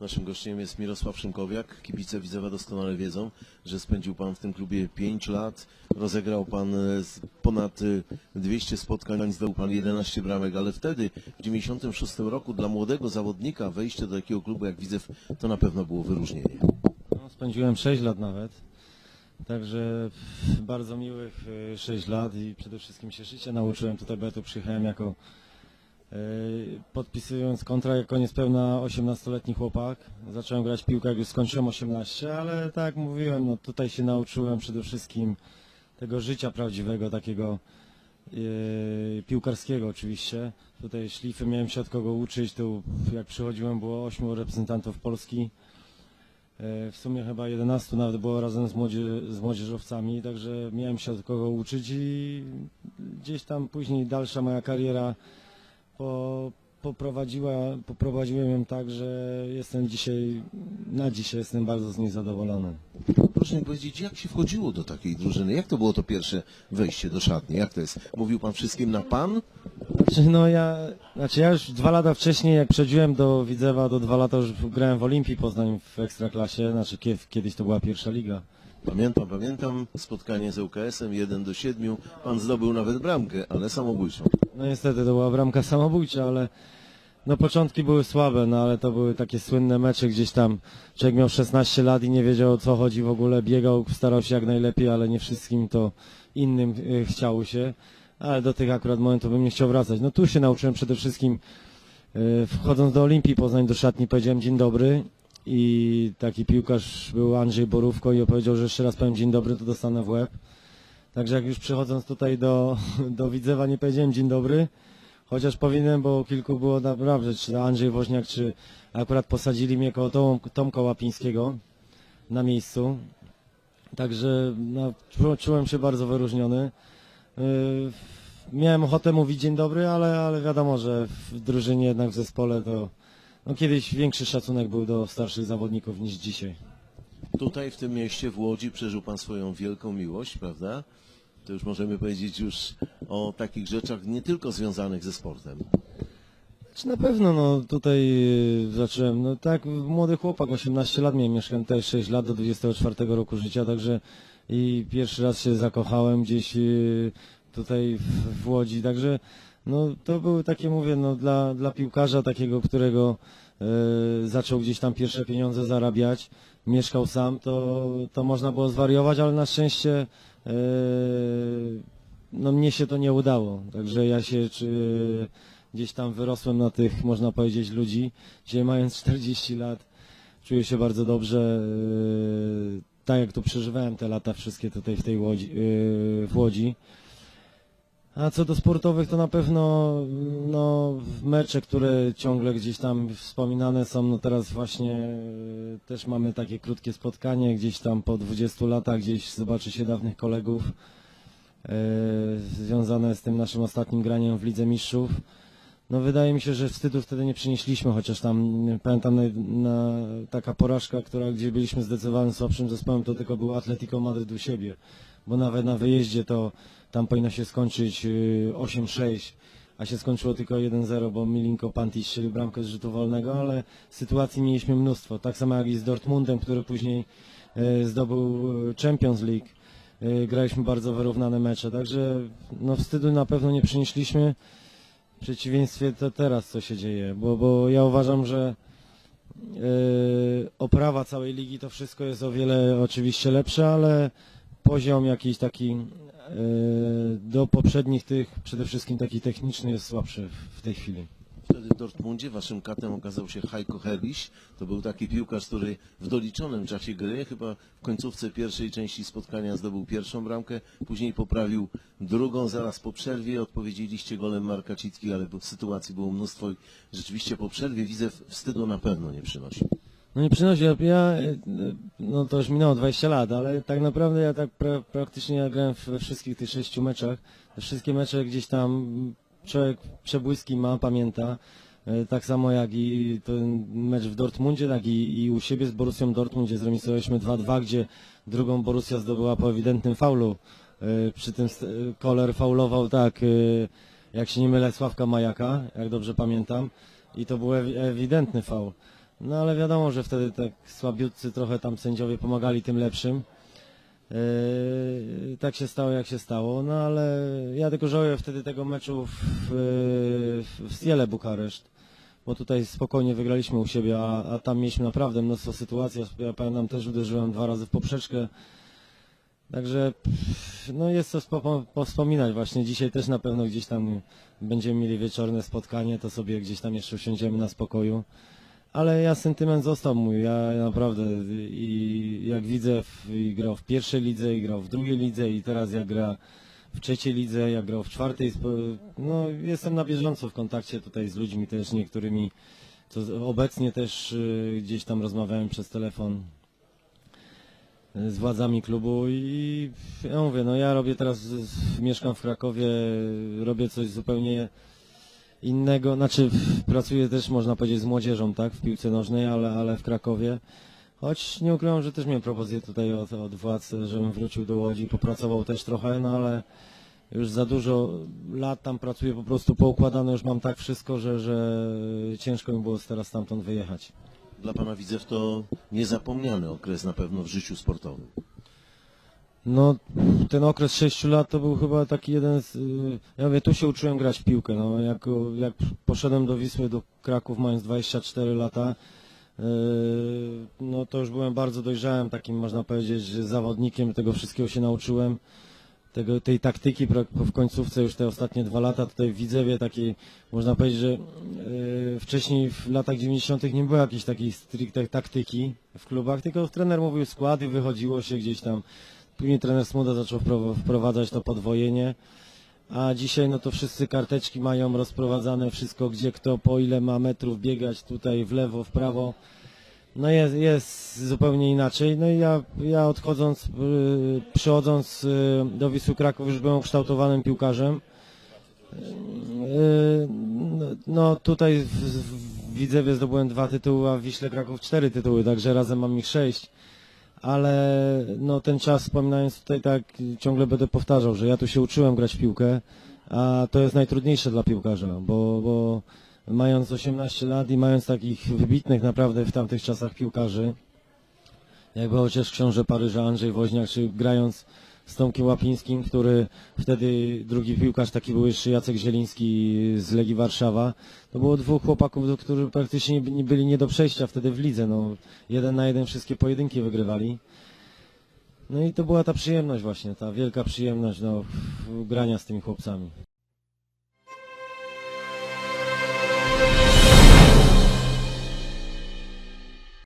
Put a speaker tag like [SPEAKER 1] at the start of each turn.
[SPEAKER 1] Naszym gościem jest Mirosław Szymkowiak. Kibice Widzewa doskonale wiedzą, że spędził Pan w tym klubie 5 lat. Rozegrał Pan e, ponad e, 200 spotkań, zdobył Pan 11 bramek, ale wtedy, w 96 roku, dla młodego zawodnika wejście do takiego klubu jak Widzew to na pewno było wyróżnienie.
[SPEAKER 2] No, spędziłem 6 lat nawet. Także bardzo miłych 6 lat i przede wszystkim się życia nauczyłem tutaj, bo ja tu przyjechałem jako e, podpisując kontrakt jako niespełna 18-letni chłopak. Zacząłem grać piłkę jak już skończyłem 18, ale tak jak mówiłem, no tutaj się nauczyłem przede wszystkim tego życia prawdziwego, takiego e, piłkarskiego oczywiście. Tutaj szlify miałem się od kogo uczyć, tu jak przychodziłem było 8 reprezentantów Polski. E, W sumie chyba 11 nawet było razem z, młodzie, z młodzieżowcami, także miałem się od kogo uczyć i gdzieś tam później dalsza moja kariera po, poprowadziła, poprowadziłem ją tak, że jestem dzisiaj, na dzisiaj jestem bardzo z niej zadowolony.
[SPEAKER 1] Proszę mi powiedzieć, jak się wchodziło do takiej drużyny? Jak to było to pierwsze wejście do szatni? Jak to jest? Mówił Pan wszystkim na Pan?
[SPEAKER 2] Znaczy, no ja, znaczy ja już dwa lata wcześniej, jak przechodziłem do Widzewa, do dwa lata już grałem w Olimpii Poznań w Ekstraklasie, znaczy kie- kiedyś to była pierwsza liga.
[SPEAKER 1] Pamiętam, pamiętam spotkanie z ŁKS-em 1 do 7. Pan zdobył nawet bramkę, ale samobójczą.
[SPEAKER 2] No niestety to była bramka samobójcza, ale no początki były słabe, no ale to były takie słynne mecze gdzieś tam. Człowiek miał 16 lat i nie wiedział o co chodzi w ogóle, biegał, starał się jak najlepiej, ale nie wszystkim to innym y, chciało się. Ale do tych akurat momentów bym nie chciał wracać. No tu się nauczyłem przede wszystkim, y, wchodząc do Olimpii Poznań do szatni powiedziałem dzień dobry i taki piłkarz był Andrzej Borówko i opowiedział, że jeszcze raz powiem dzień dobry, to dostanę w łeb. Także jak już przychodząc tutaj do, do Widzewa nie powiedziałem dzień dobry, chociaż powinienem, bo kilku było naprawdę, czy Andrzej Woźniak, czy akurat posadzili mnie koło Tom, Tomka Łapińskiego na miejscu. Także no, czu, czułem się bardzo wyróżniony. Yy, miałem ochotę mówić dzień dobry, ale, ale wiadomo, że w drużynie jednak w zespole to no, kiedyś większy szacunek był do starszych zawodników niż dzisiaj.
[SPEAKER 1] Tutaj w tym mieście, w Łodzi, przeżył Pan swoją wielką miłość, prawda? To już możemy powiedzieć już o takich rzeczach nie tylko związanych ze sportem.
[SPEAKER 2] Czy na pewno, no tutaj y, zacząłem, no tak, młody chłopak, 18 lat miałem, mieszkałem tutaj 6 lat do 24 roku życia, także i pierwszy raz się zakochałem gdzieś y, tutaj w, w Łodzi, także no to były takie, mówię, no dla, dla piłkarza takiego, którego y, zaczął gdzieś tam pierwsze pieniądze zarabiać, mieszkał sam, to, to można było zwariować, ale na szczęście y, no mnie się to nie udało, także ja się czy, gdzieś tam wyrosłem na tych, można powiedzieć, ludzi. Dzisiaj mając 40 lat, czuję się bardzo dobrze, yy, tak jak tu przeżywałem te lata wszystkie tutaj w tej Łodzi, yy, w Łodzi. A co do sportowych, to na pewno no, mecze, które ciągle gdzieś tam wspominane są, no teraz właśnie yy, też mamy takie krótkie spotkanie, gdzieś tam po 20 latach, gdzieś zobaczy się dawnych kolegów, yy, związane z tym naszym ostatnim graniem w Lidze Mistrzów. No wydaje mi się, że wstydu wtedy nie przynieśliśmy, chociaż tam pamiętam na, na, taka porażka, która gdzie byliśmy zdecydowanym słabszym zespołem, to tylko był Atletico Madryt u siebie, bo nawet na wyjeździe to tam powinno się skończyć y, 8-6, a się skończyło tylko 1-0, bo Milinko Panti strzelił bramkę z rzutu wolnego, ale sytuacji mieliśmy mnóstwo, tak samo jak i z Dortmundem, który później y, zdobył y, Champions League. Y, Graliśmy bardzo wyrównane mecze, także no wstydu na pewno nie przynieśliśmy w przeciwieństwie to teraz co się dzieje, bo, bo ja uważam, że yy, oprawa całej ligi to wszystko jest o wiele oczywiście lepsze, ale poziom jakiś taki yy, do poprzednich tych, przede wszystkim taki techniczny jest słabszy w, w tej chwili.
[SPEAKER 1] Wtedy w Dortmundzie waszym katem okazał się Heiko Herliś. To był taki piłkarz, który w doliczonym czasie gry, chyba w końcówce pierwszej części spotkania zdobył pierwszą bramkę, później poprawił drugą, zaraz po przerwie odpowiedzieliście golem Marka Citki, ale bo sytuacji było mnóstwo i rzeczywiście po przerwie widzę wstydu na pewno nie przynosi.
[SPEAKER 2] No nie przynosi, ja, yy, no to już minęło 20 lat, ale tak naprawdę ja tak pra, praktycznie ja grałem we wszystkich tych sześciu meczach. Wszystkie mecze gdzieś tam człowiek przebłyski ma, pamięta. E, Tak samo jak i ten mecz w Dortmundzie, tak i, i u siebie z Borussią Dortmund, gdzie zremisowaliśmy 2-2, gdzie drugą Borussia zdobyła po ewidentnym faulu. E, Przy tym e, Koller faulował tak, e, jak się nie mylę, Sławka Majaka, jak dobrze pamiętam. I to był ewi- ewidentny faul. No ale wiadomo, że wtedy tak słabiutcy trochę tam sędziowie pomagali tym lepszym. Yy, tak się stało jak się stało, no ale ja tylko żałuję wtedy tego meczu w, w, w Stiele Bukareszt, bo tutaj spokojnie wygraliśmy u siebie, a, a tam mieliśmy naprawdę mnóstwo sytuacji. Ja pamiętam też uderzyłem dwa razy w poprzeczkę. Także no jest co spo, powspominać właśnie. Dzisiaj też na pewno gdzieś tam będziemy mieli wieczorne spotkanie, to sobie gdzieś tam jeszcze usiądziemy na spokoju. Ale ja sentyment został mój, ja naprawdę i jak widzę w, i grał w pierwszej lidze, i grał w drugiej lidze i teraz jak gra w trzeciej lidze, jak grał w czwartej, no jestem na bieżąco w kontakcie tutaj z ludźmi też niektórymi, co obecnie też y, gdzieś tam rozmawiałem przez telefon y, z władzami klubu i ja mówię, no ja robię teraz, mieszkam w Krakowie, robię coś zupełnie innego, znaczy pracuję też można powiedzieć z młodzieżą, tak, w piłce nożnej, ale, ale w Krakowie. Choć nie ukrywam, że też miałem propozycję tutaj od, od władz, żebym wrócił do Łodzi, popracował też trochę, no ale już za dużo lat tam pracuję, po prostu poukładane już mam tak wszystko, że, że ciężko mi było teraz stamtąd wyjechać.
[SPEAKER 1] Dla pana Widzew to niezapomniany okres na pewno w życiu sportowym.
[SPEAKER 2] No, ten okres 6 lat to był chyba taki jeden z... y, Ja mówię, tu się uczyłem grać w piłkę. No, jak, jak poszedłem do Wisły, do Kraków mając 24 lata, y, no to już byłem bardzo dojrzałym takim, można powiedzieć, zawodnikiem. Tego wszystkiego się nauczyłem. Tego, tej taktyki w końcówce już te ostatnie dwa lata tutaj w Widzewie takiej, można powiedzieć, że y, wcześniej w latach 90. nie było jakiejś takiej stricte taktyki w klubach, tylko trener mówił skład i wychodziło się gdzieś tam Później trener Smuda zaczął wpro- wprowadzać to podwojenie, a dzisiaj no to wszyscy karteczki mają rozprowadzane, wszystko gdzie kto, po ile ma metrów biegać, tutaj w lewo, w prawo. No jest, jest zupełnie inaczej. No i ja, ja odchodząc, yy, przychodząc yy, do Wisły Kraków już byłem ukształtowanym piłkarzem. No- no tutaj w, w Widzewie zdobyłem dwa tytuły, a w Wiśle Kraków cztery tytuły, także razem mam ich sześć ale no ten czas wspominając tutaj tak ciągle będę powtarzał, że ja tu się uczyłem grać w piłkę, a to jest najtrudniejsze dla piłkarza, bo, bo mając 18 lat i mając takich wybitnych naprawdę w tamtych czasach piłkarzy, jak był chociaż książę Paryża Andrzej Woźniak, czy grając z Tomkiem Łapińskim, który wtedy drugi piłkarz taki był jeszcze Jacek Zieliński z Legii Warszawa. To było dwóch chłopaków, którzy praktycznie nie byli nie do przejścia wtedy w lidze. No, jeden na jeden wszystkie pojedynki wygrywali. No i to była ta przyjemność właśnie, ta wielka przyjemność no, grania z tymi chłopcami.